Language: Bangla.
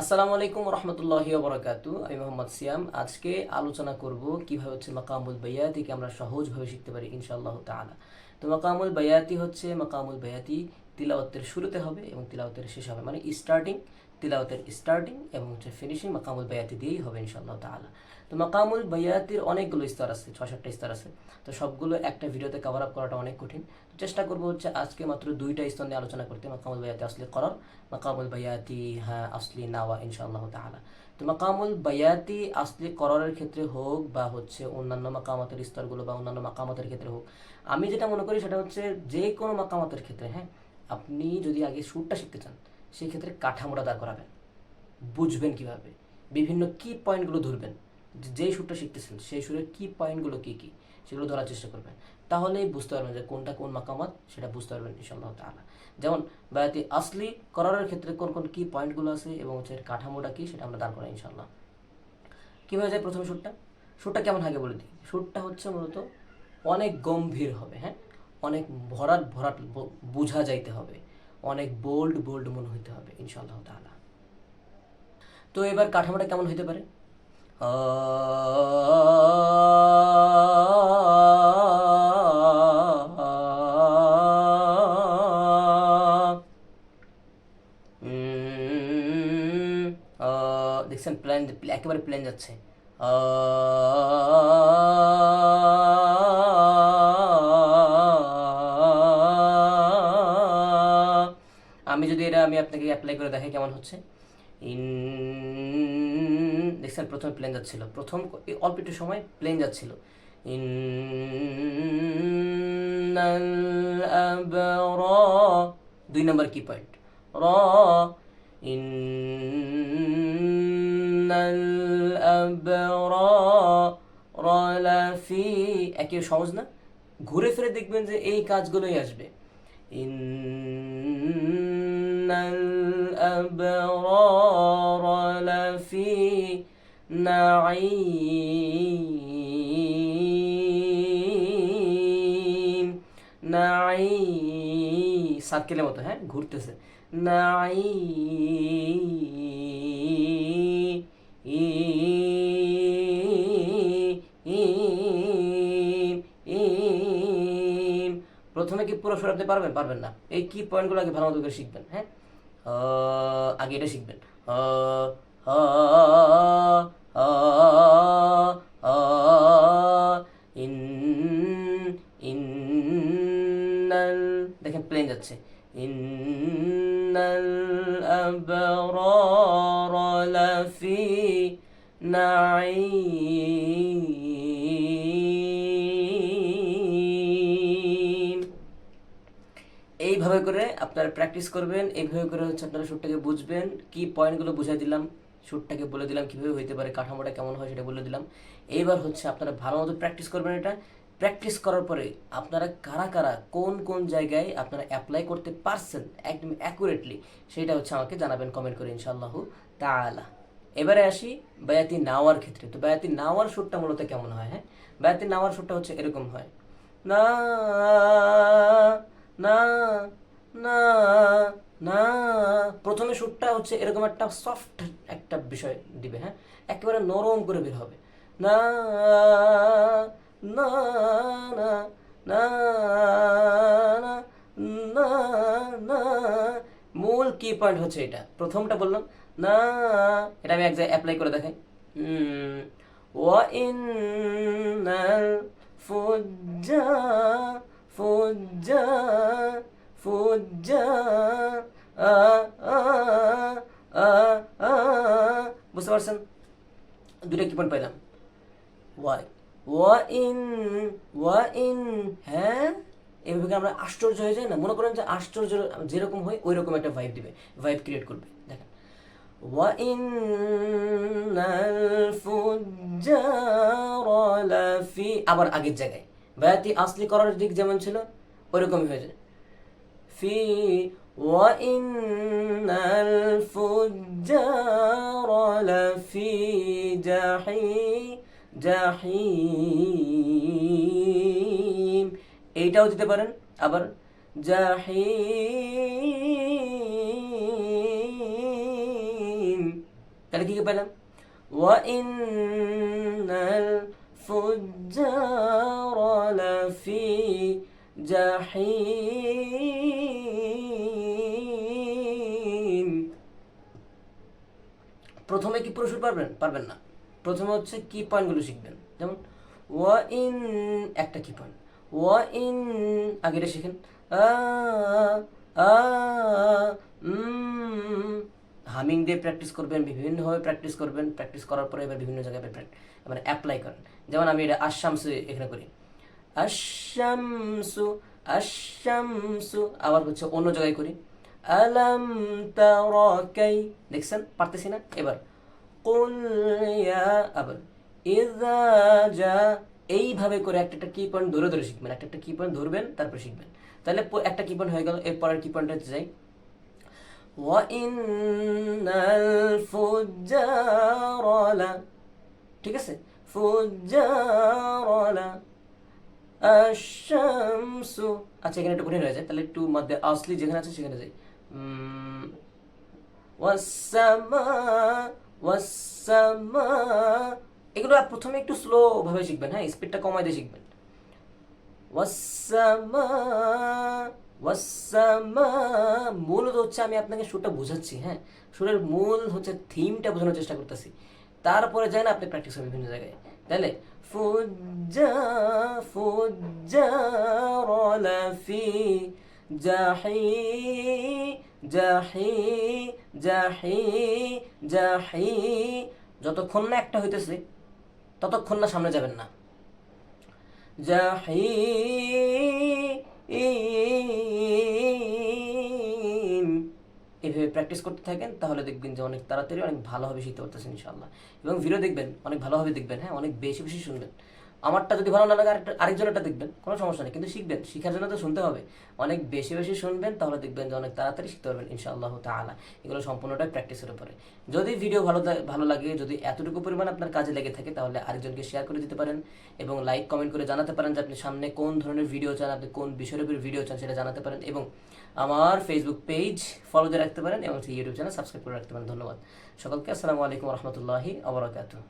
আসসালামু আলাইকুম রহমতুল্লাহি বরাকাতু আমি মোহাম্মদ সিয়াম। আজকে আলোচনা করব কীভাবে হচ্ছে মাকামুল বৈয়াতিকে আমরা সহজভাবে শিখতে পারি ইনশাআল্লাহ তো মাকামুল বায়াতি হচ্ছে মাকামুল বায়াতি তিলাওয়াতের শুরুতে হবে এবং তিলাওয়াতের শেষ হবে। মানে স্টার্টিং তিলাওয়াতের স্টার্টিং এবং হচ্ছে ফিনিশিং মাকামুল বায়াতি দিয়েই হবে ইনশাআল্লাহ তাআলা। তো মাকামুল বায়াতির অনেকগুলো স্তর আছে ছয় সাতটা স্তর আছে। তো সবগুলো একটা ভিডিওতে কভার আপ করাটা অনেক কঠিন। চেষ্টা করব হচ্ছে আজকে মাত্র দুইটা স্তর নিয়ে আলোচনা করতে, মাকামুল বায়াতি আসলে করার, মাকামুল বায়াতি হ্যাঁ আসলি নাওয়া ইনশাআল্লাহ তাআলা। তো মাকামুল বায়াতি আসলি করারের ক্ষেত্রে হোক বা হচ্ছে অন্যান্য মাকামাতের স্তরগুলো বা অন্যান্য মাকামাতের ক্ষেত্রে হোক, আমি যেটা মনে করি সেটা হচ্ছে যে কোনো মাকামাতের ক্ষেত্রে হ্যাঁ? আপনি যদি আগে সুরটা শিখতে চান সেই ক্ষেত্রে কাঠামোটা দাঁড় করাবেন। বুঝবেন কীভাবে? বিভিন্ন কি পয়েন্টগুলো ধরবেন। যেই সুরটা শিখতেছেন, সেই সুরের কি পয়েন্টগুলো কি কি, সেগুলো ধরার চেষ্টা করবেন। তাহলেই বুঝতে পারবেন যে কোনটা কোন মাকামাত, সেটা বুঝতে পারবেন ইনশাআল্লাহ তাআলা। যেমন, বায়াতি আসলি করার ক্ষেত্রে কোন কোন কি পয়েন্টগুলো আছে এবং হচ্ছে কাঠামোটা কি, সেটা আমরা দাঁড় করাই ইনশাআল্লাহ। কীভাবে যায় প্রথমে সুরটা? সুরটা কেমন, আগে বলে দিই। সুরটা হচ্ছে মূলত অনেক গম্ভীর হবে হ্যাঁ? অনেক ভরাট ভরাট বোঝা যাইতে হবে। অনেক বোল্ড বোল্ড মনে হইতে হবে ইনশাআল্লাহ তাআলা। তো এবার কাঠামোটা কেমন হইতে পারে? দেখছেন প্লেন একেবারে প্ল্যান যাচ্ছে। আহ, আমি যদি এটা, আমি আপনাকে অ্যাপ্লাই করে দেখাই কেমন হচ্ছে। ইন, দেখছেন প্রথমে প্লেন যাচ্ছিল। প্রথম অল্প একটু সময় প্লেন যাচ্ছিল। ইন দুই নম্বর কি পয়েন্ট র ইন রলাফি একে সহজ না। ঘুরে ফিরে দেখবেন যে এই কাজগুলোই আসবে। ইন্নাল আবরার লাফি নাঈম নাঈ সার্কেলের মতো হ্যাঁ ঘুরতেছে নাঈ প্রথমে কি পুরো সরাতে পারবেন পারবেন না এই কি পয়েন্টগুলো আগে ভালো মতো করে শিখবেন হ্যাঁ আগে এটা শিখবেন। ইন ইন্নাল দেখেন প্লেন যাচ্ছে। ইন্নাল আবরার লাফি নাঈম। এইভাবে করে আপনারা প্র্যাকটিস করবেন, এইভাবে করে হচ্ছে আপনারা সুরটাকে বুঝবেন, কি পয়েন্টগুলো বুঝাই দিলাম, সুরটাকে বলে দিলাম কীভাবে হইতে পারে, কাঠামোটা কেমন হয় সেটা বলে দিলাম। এইবার হচ্ছে আপনারা ভালো মতো প্র্যাকটিস করবেন এটা। প্র্যাকটিস করার পরে আপনারা কারা কারা, কোন কোন জায়গায় আপনারা অ্যাপ্লাই করতে পারছেন একদম অ্যাকুরেটলি সেটা হচ্ছে আমাকে জানাবেন কমেন্ট করে ইনশাআল্লাহ তাআলা। এবারে আসি বায়াতি নাওয়ার ক্ষেত্রে। তো বায়াতি নাওয়ার সুরটা মূলত কেমন হয় হ্যাঁ? বায়াতি নাওয়ার সুরটা হচ্ছে এরকম হয়। না না না না। প্রথমে সুরটা হচ্ছে এরকম একটা সফট একটা বিষয় দিবে হ্যাঁ? একেবারে নরম করে বের হবে। না না না না না না মূল কি পয়েন্ট হচ্ছে এটা। প্রথমটা বললাম, না, এটা আমি এক জায়গায় অ্যাপ্লাই করে দেখাই। ওয়া ইন ফুজ্জা ফুজ্জার আ আ বুঝতে পারছেন? দুটো কি পয়েন্ট পাইলাম। ওয়াই ওয়া ইন ওয়া ইন হ্যাঁ এভাবে আমরা আশ্চর্য হয়ে যাই না? মনে করেন যে আশ্চর্য যেরকম হয় ওই রকম একটা ভাইব দিবে। ভাইব ক্রিয়েট করবে। দেখেন। ওয়া ইন আবার আগের জায়গায়। বায়াতি আসলি করার দিক যেমন ছিল, ওইরকমই হয়ে যায়। في وإن الفجار لفي جحيم জাহিম এইটাও দিতে পারেন আবার জাহিম তাহলে কি কি পেলাম وإن الفجار لفي جحيم প্রথমে কি পুরো পারবেন? পারবেন না। প্রথমে হচ্ছে কি পয়েন্টগুলো শিখবেন? যেমন ওয়া ইন একটা কি পয়েন্ট? ওয়া ইন আগেটা শিখেন। আ আ, উম হামিং দিয়ে প্র্যাকটিস করবেন, বিভিন্নভাবে প্র্যাকটিস করবেন। প্র্যাকটিস করার পরে এবার বিভিন্ন জায়গায় মানে অ্যাপ্লাই করেন। যেমন আমি এটা আশামসু এখানে করি। আশামসু আশামসু আবার হচ্ছে অন্য জায়গায় করি। আলাম তারাকাই দেখছেন? পারতেছি না? এবার কুন আবার ইজা যা এইভাবে করে একটা একটা কি পয়েন্ট ধরে ধরে শিখবেন। একটা একটা কি পয়েন্ট ধরবেন, তারপর শিখবেন। তাহলে একটা কি পয়েন্ট হয়ে গেল, এরপর আর কি পয়েন্ট হচ্ছে যাই ঠিক আছে? আচ্ছা এখানে একটু কঠিন হয়ে যায়। তাহলে একটু মধ্যে আসলি যেখানে আছে সেখানে যাই। ওয়াসামা ওয়াসামা এগুলো প্রথমে একটু স্লো ভাবে শিখবেন হ্যাঁ স্পিডটা কমাই দিয়ে শিখবেন। ওয়াসামা ওয়াসামা মূলত হচ্ছে আমি আপনাকে সুরটা বোঝাচ্ছি হ্যাঁ। সুরের মূল হচ্ছে থিমটা বোঝানোর চেষ্টা করতেছি। তারপরে যায় না, আপনি প্র্যাকটিস করবেন বিভিন্ন জায়গায়। তাহলে, ফুজ্জা ফুজ্জা লাফি জাহি জাহি জাহি জাহি। যতক্ষণ না একটা হইতেছে, ততক্ষণ না সামনে যাবেন না। এভাবে প্র্যাকটিস করতে থাকেন, তাহলে দেখবেন যে অনেক তাড়াতাড়ি অনেক ভালোভাবে শিখতে পারতেছেন ইনশাল্লাহ এবং ভিডিও দেখবেন, অনেক ভালোভাবে দেখবেন হ্যাঁ? অনেক বেশি বেশি শুনবেন। আমারটা যদি ভালো না লাগে আরেকজনেরটা দেখবেন, কোনো সমস্যা নেই। কিন্তু শিখবেন, শিখার জন্য তো শুনতে হবে। অনেক বেশি বেশি শুনবেন, তাহলে দেখবেন যে অনেক তাড়াতাড়ি শিখতে পারবেন, ইনশাআল্লাহ তাআলা। এগুলো সম্পূর্ণটাই প্র্যাকটিসের উপরে। যদি ভিডিও ভালো ভালো লাগে, যদি এতটুকু পরিমাণ আপনার কাজে লেগে থাকে, তাহলে আরেকজনকে শেয়ার করে দিতে পারেন এবং লাইক কমেন্ট করে জানাতে পারেন যে আপনি সামনে কোন ধরনের ভিডিও চান, আপনি কোন বিষয়ের উপর ভিডিও চান সেটা জানাতে পারেন এবং আমার ফেসবুক পেজ ফলো দিয়ে রাখতে পারেন এবং ইউটিউব চ্যানেল সাবস্ক্রাইব করে রাখতে পারেন। ধন্যবাদ। সকলকে আসসালামু আলাইকুম রহমতুল্লাহি আবরাকাতুহ